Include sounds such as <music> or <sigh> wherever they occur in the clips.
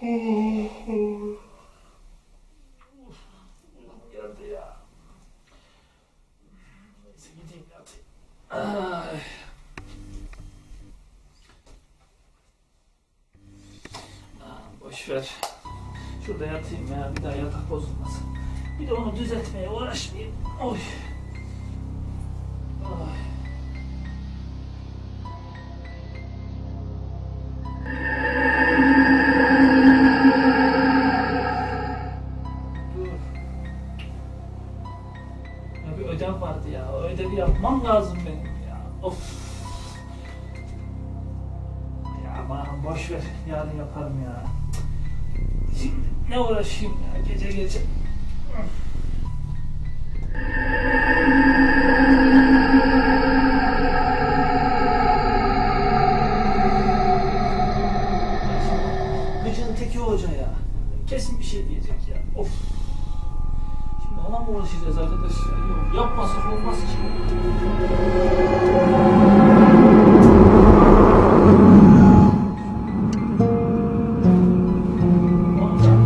Geldi ya. Neyse gideyim yatayım. Ay. Boşver. Şurada yatayım ya. Bir daha yatak bozulmasın. Bir de onu düzeltmeye uğraşmayayım. Oy. Bir ödev vardı ya. O ödevi yapmam lazım benim ya. Of. Ya aman boş ver. Yarın yaparım ya. Şimdi ne uğraşayım ya gece gece. Gıcığın teki hoca ya. Kesin bir şey diyecek ya. Of. Uğraşacağız arkadaş? Yok yapmasak olmaz ki. Oğlum <laughs> sen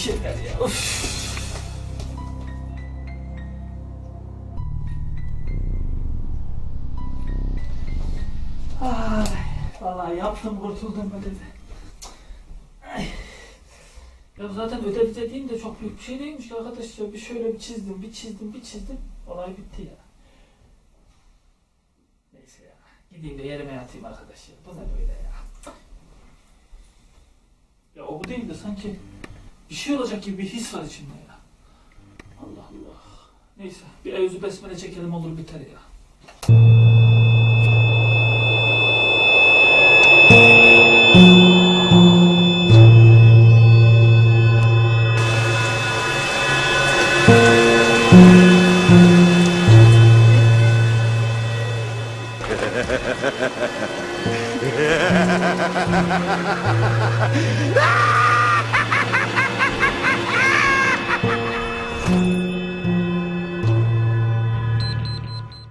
şeyler ya. Of. Vallahi yaptım kurtuldum ödevi. Ay. Ya zaten ödev dediğim de çok büyük bir şey değilmiş ki arkadaş ya. Bir şöyle bir çizdim, bir çizdim, bir çizdim. Olay bitti ya. Neyse ya. Gideyim de yerime yatayım arkadaş ya. Bu ne böyle ya. Ya o bu değil de sanki bir şey olacak gibi bir his var içimde ya. Allah Allah. Neyse bir evzü besmele çekelim olur biter ya. Ah! <laughs>